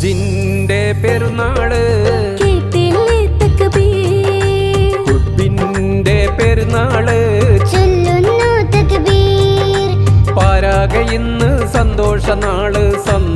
ജിന്റെ പെരുന്നാൾ. കുട്ടിന്റെ പെരുന്നാൾ. പാരാകയിന്ന് സന്തോഷ നാൾ സന്തോഷം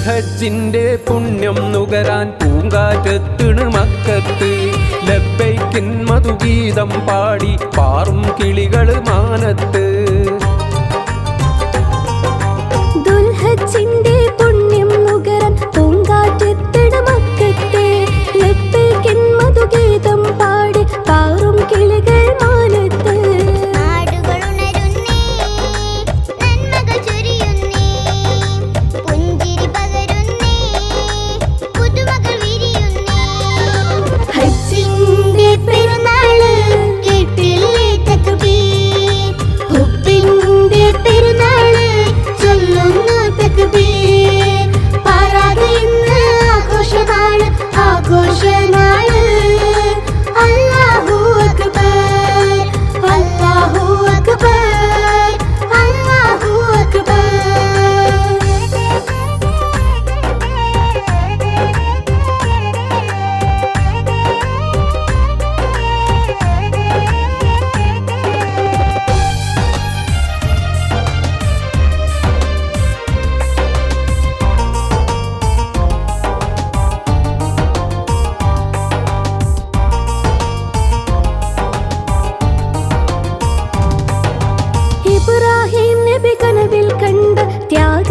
ദുൽഹജ്ജിന്റെ പുണ്യം നുകരാൻ പൂങ്കാറ്റത്തിണ് മക്കത്ത്. ലബൈക്കിൻ മധുഗീതം പാടി പാറും കിളികൾ മാനത്ത്. পাহাড় আকর্ষণ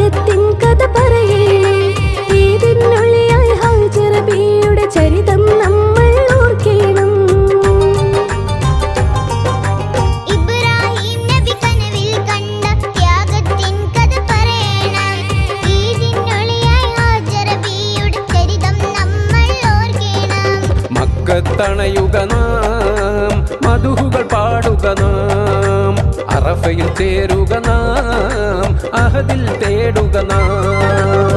ఎత్తిన్ അറഫയിൽ ചേരുക നാം അഹദിൽ തേടുക നാം.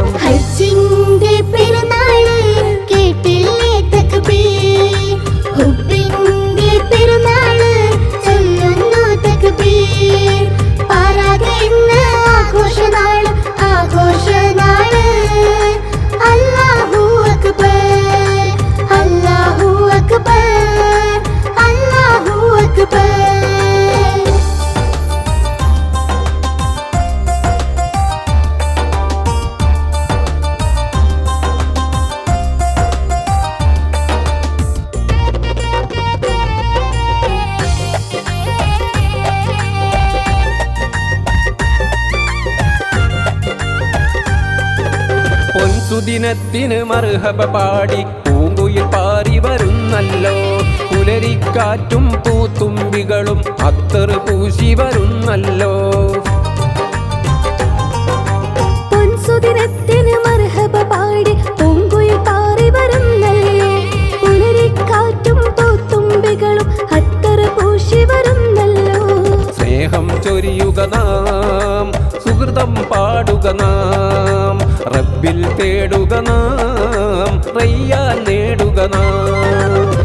പൊൻസുദിനത്തിന് മർഹബ പാടി പൂങ്കുയിൽ പാറി വരുന്നല്ലോ. പുലരിക്കാറ്റും പൂത്തുമ്പികളും അത്തർ പൂശി വരുന്നല്ലോ. മർഹബ പാടി പൂങ്കുയിൽ പാറി വരുന്നല്ലോ. പുലരിക്കാറ്റും പൂത്തുമ്പികളും അത്തറ പൂശി വരുന്നല്ലോ. സ്നേഹം ചൊരിയുക നാം സുഹൃതം പാടുക നാം. ബിൽ തേടുക നാം റയ്യാൻ നേടുക നാം.